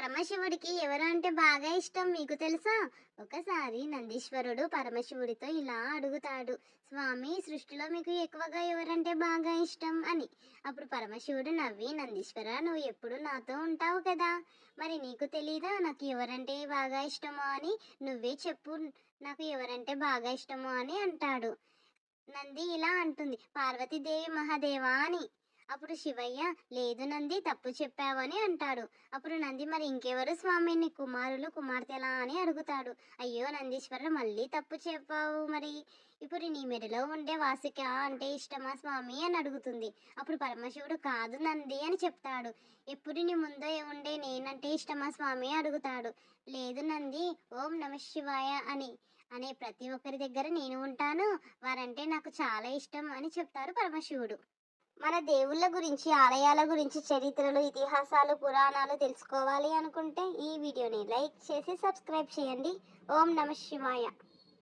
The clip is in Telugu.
పరమశివుడికి ఎవరు అంటే బాగా ఇష్టం మీకు తెలుసా? ఒకసారి నందీశ్వరుడు పరమశివుడితో ఇలా అడుగుతాడు స్వామి సృష్టిలో మీకు ఎక్కువగా ఎవరంటే బాగా ఇష్టం? అని. అప్పుడు పరమశివుడు నవ్వి నందీశ్వర నువ్వు ఎప్పుడు నాతో ఉంటావు కదా? మరి నీకు తెలీదా నాకు ఎవరంటే బాగా ఇష్టమో అని? నువ్వే చెప్పు నాకు ఎవరంటే బాగా ఇష్టమో అని అంటాడు. నంది ఇలా అంటుంది పార్వతీదేవి మహాదేవా అని. అప్పుడు శివయ్య లేదు నంది తప్పు చెప్పావని అంటాడు. అప్పుడు నంది మరి ఇంకెవరు స్వామిని? కుమారులు కుమార్తెలా అని అడుగుతాడు. అయ్యో నందీశ్వరుడు మళ్ళీ తప్పు చెప్పావు మరి. ఇప్పుడు నీ మెడలో ఉండే వాసిక అంటే ఇష్టమా స్వామి? అని అడుగుతుంది. అప్పుడు పరమశివుడు కాదు నంది అని చెప్తాడు. ఎప్పుడు నీ ముందో ఉండే నేనంటే ఇష్టమా స్వామి? అడుగుతాడు. లేదు నంది ఓం నమ శివాయ అని. అనే ప్రతి ఒక్కరి దగ్గర నేను ఉంటాను. వారంటే నాకు చాలా ఇష్టం అని చెప్తారు పరమశివుడు. మన దేవుళ్ళ గురించి ఆలయాల గురించి చరిత్రలు ఇతిహాసాలు పురాణాలు తెలుసుకోవాలి అనుకుంటే ఈ వీడియోని లైక్ చేసి సబ్స్క్రైబ్ చేయండి. ఓం నమ శివాయ.